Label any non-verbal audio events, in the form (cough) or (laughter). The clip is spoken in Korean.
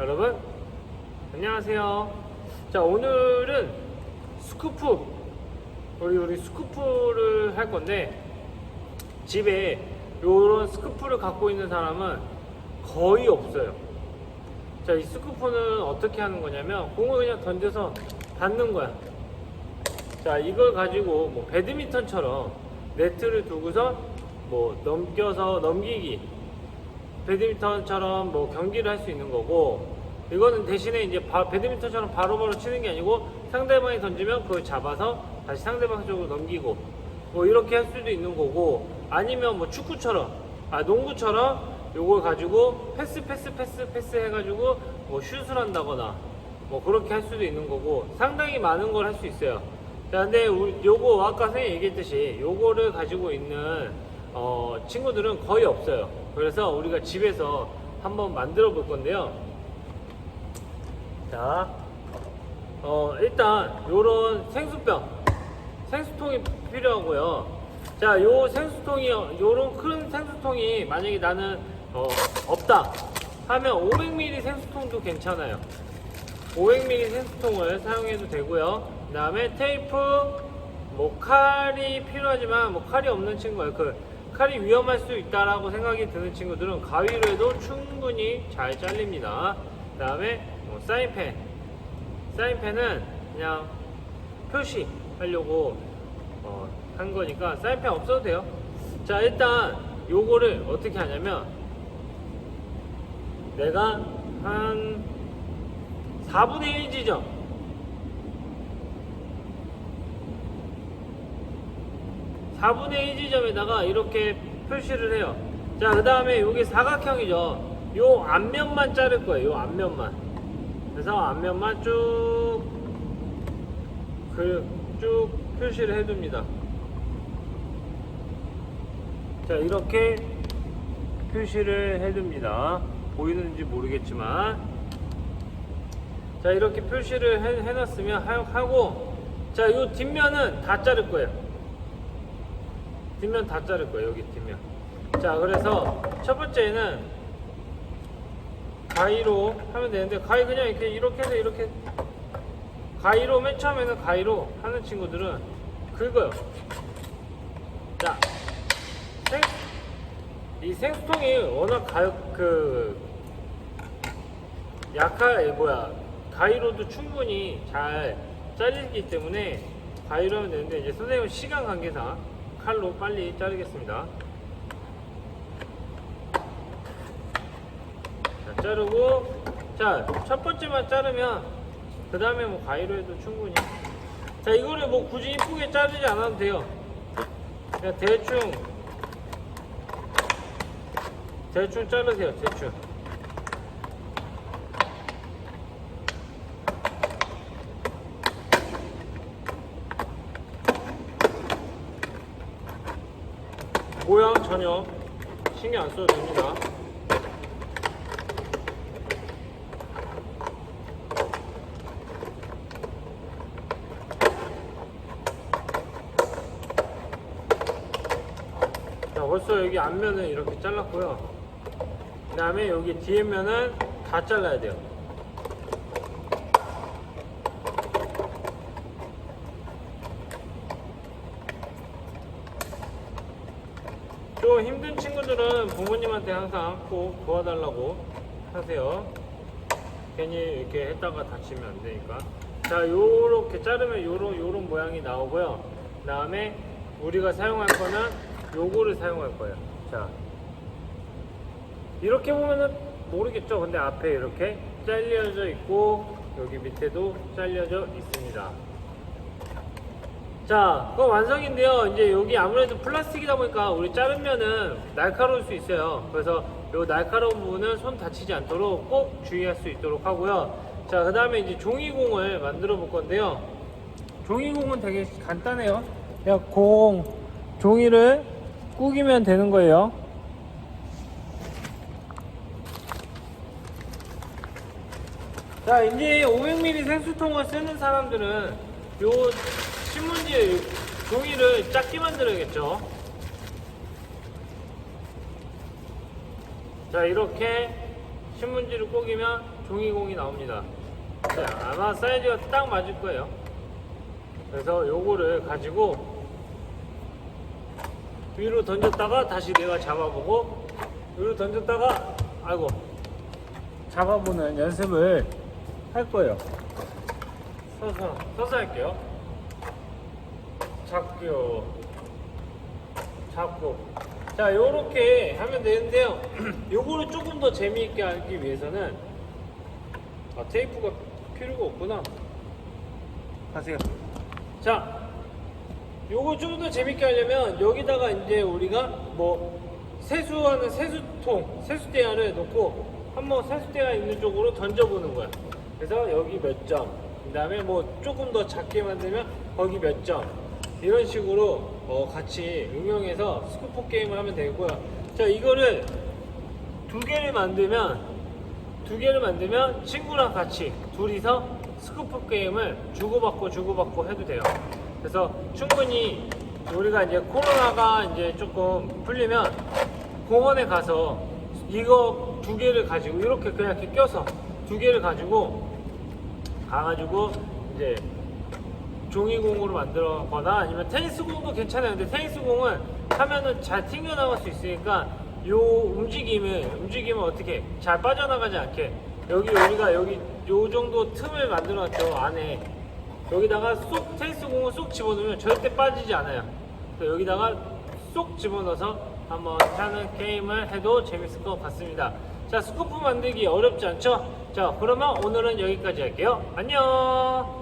여러분 안녕하세요. 자 오늘은 스쿠프 우리 우리 스쿠프를 할 건데 집에 이런 스쿠프를 갖고 있는 사람은 거의 없어요. 자 이 스쿠프는 어떻게 하는 거냐면 공을 그냥 던져서 받는 거야. 자 이걸 가지고 뭐 배드민턴처럼 네트를 두고서 뭐 넘겨서 넘기기 배드민턴처럼 뭐 경기를 할 수 있는 거고 이거는 대신에 이제 바- 배드민턴처럼 바로바로 치는 게 아니고 상대방이 던지면 그걸 잡아서 다시 상대방 쪽으로 넘기고 뭐 이렇게 할 수도 있는 거고 아니면 뭐 축구처럼 아 농구처럼 요걸 가지고 패스 패스 패스 패스 해가지고 뭐 슛을 한다거나 뭐 그렇게 할 수도 있는 거고 상당히 많은 걸 할 수 있어요. 자, 근데 요거 아까 선생님 얘기했듯이 요거를 가지고 있는 어, 친구들은 거의 없어요. 그래서 우리가 집에서 한번 만들어 볼 건데요. 자, 어, 일단 요런 생수병, 생수통이 필요하고요. 자, 요 생수통이 요런 큰 생수통이 만약에 나는 어, 없다 하면 500ml 생수통도 괜찮아요. 500ml 생수통을 사용해도 되고요. 그 다음에 테이프, 뭐 칼이 필요하지만 뭐 칼이 없는 친구예요. 그 칼이 위험할 수 있다라고 생각이 드는 친구들은 가위로 해도 충분히 잘 잘립니다. 그 다음에 뭐 사인펜, 사인펜은 그냥 표시하려고 어, 한 거니까 사인펜 없어도 돼요. 자 일단 요거를 어떻게 하냐면 내가 한 4분의 1 지점. 4분의 1 지점에다가 이렇게 표시를 해요. 자, 그 다음에 여기 사각형이죠. 요 앞면만 자를 거예요. 요 앞면만. 그래서 앞면만 쭉, 그, 쭉 표시를 해둡니다. 자, 이렇게 표시를 해둡니다. 보이는지 모르겠지만. 자 이렇게 표시를 해, 해놨으면 하- 하고 자 요 뒷면은 다 자를 거예요 뒷면 다 자를 거예요 여기 뒷면. 자 그래서 첫 번째는 가위로 하면 되는데 가위 그냥 이렇게 이렇게 해서 이렇게. 가위로 맨 처음에는 가위로 하는 친구들은 긁어요. 자 생, 이 생수통이 워낙 가, 그 약하 뭐야 가위로도 충분히 잘 잘리기 때문에 가위로 하면 되는데 이제 선생님은 시간 관계상 칼로 빨리 자르겠습니다. 자 자르고 자 첫 번째만 자르면 그 다음에 뭐 가위로 해도 충분히 자 이거를 뭐 굳이 이쁘게 자르지 않아도 돼요. 그냥 대충 대충 자르세요 대충. 모양 전혀 신경 안 써도 됩니다. 자, 벌써 여기 앞면은 이렇게 잘랐고요. 그 다음에 여기 뒤에 면은 다 잘라야 돼요. 좀 힘든 친구들은 부모님한테 항상 꼭 도와달라고 하세요. 괜히 이렇게 했다가 다치면 안 되니까. 자, 요렇게 자르면 요런, 요런 모양이 나오고요. 그 다음에 우리가 사용할 거는 요거를 사용할 거예요. 자. 이렇게 보면은 모르겠죠? 근데 앞에 이렇게 잘려져 있고, 여기 밑에도 잘려져 있습니다. 자, 그거 완성인데요. 이제 여기 아무래도 플라스틱이다 보니까 우리 자르면은 날카로울 수 있어요. 그래서 요 날카로운 부분은 손 다치지 않도록 꼭 주의할 수 있도록 하고요. 자, 그 다음에 이제 종이공을 만들어 볼 건데요. 종이공은 되게 간단해요. 그냥 공, 종이를 꾸기면 되는 거예요. 자, 이제 500ml 생수통을 쓰는 사람들은 요 신문지 종이를 작게 만들어야겠죠. 자, 이렇게 신문지를 꼬기면 종이공이 나옵니다. 자, 아마 사이즈가 딱 맞을 거예요. 그래서 요거를 가지고 위로 던졌다가 다시 내가 잡아보고 위로 던졌다가 아이고 잡아보는 연습을 할 거예요. 서서 서서 할게요. 잡고요. 잡고. 자, 요렇게 하면 되는데요. (clears throat) 요거를 조금 더 재미있게 하기 위해서는 아, 테이프가 필요가 없구나. 가세요. 자, 요거 좀 더 재밌게 하려면 여기다가 이제 우리가 뭐 세수하는 세수통, 세수대야를 놓고 한번 세수대야 있는 쪽으로 던져보는 거야. 그래서 여기 몇 점, 그 다음에 뭐 조금 더 작게 만들면 거기 몇 점. 이런 식으로 어, 같이 응용해서 스쿠퍼 게임을 하면 되고요. 자, 이거를 두 개를 만들면 두 개를 만들면 친구랑 같이 둘이서 스쿠프 게임을 주고받고 주고받고 해도 돼요. 그래서 충분히 우리가 이제 코로나가 이제 조금 풀리면 공원에 가서 이거 두 개를 가지고 이렇게 그냥 이렇게 껴서 두 개를 가지고 가가지고 이제 종이공으로 만들거나 아니면 테니스공도 괜찮아요. 근데 테니스공은 하면은 잘 튕겨나갈 수 있으니까 요 움직임을 움직임을 어떻게 잘 빠져나가지 않게 여기 우리가 여기 요 정도 틈을 만들어놨죠 안에 여기다가 쏙 테니스공을 쏙 집어넣으면 절대 빠지지 않아요. 여기다가 쏙 집어넣어서 한번 하는 게임을 해도 재밌을 것 같습니다. 자 스쿠프 만들기 어렵지 않죠? 자 그러면 오늘은 여기까지 할게요. 안녕.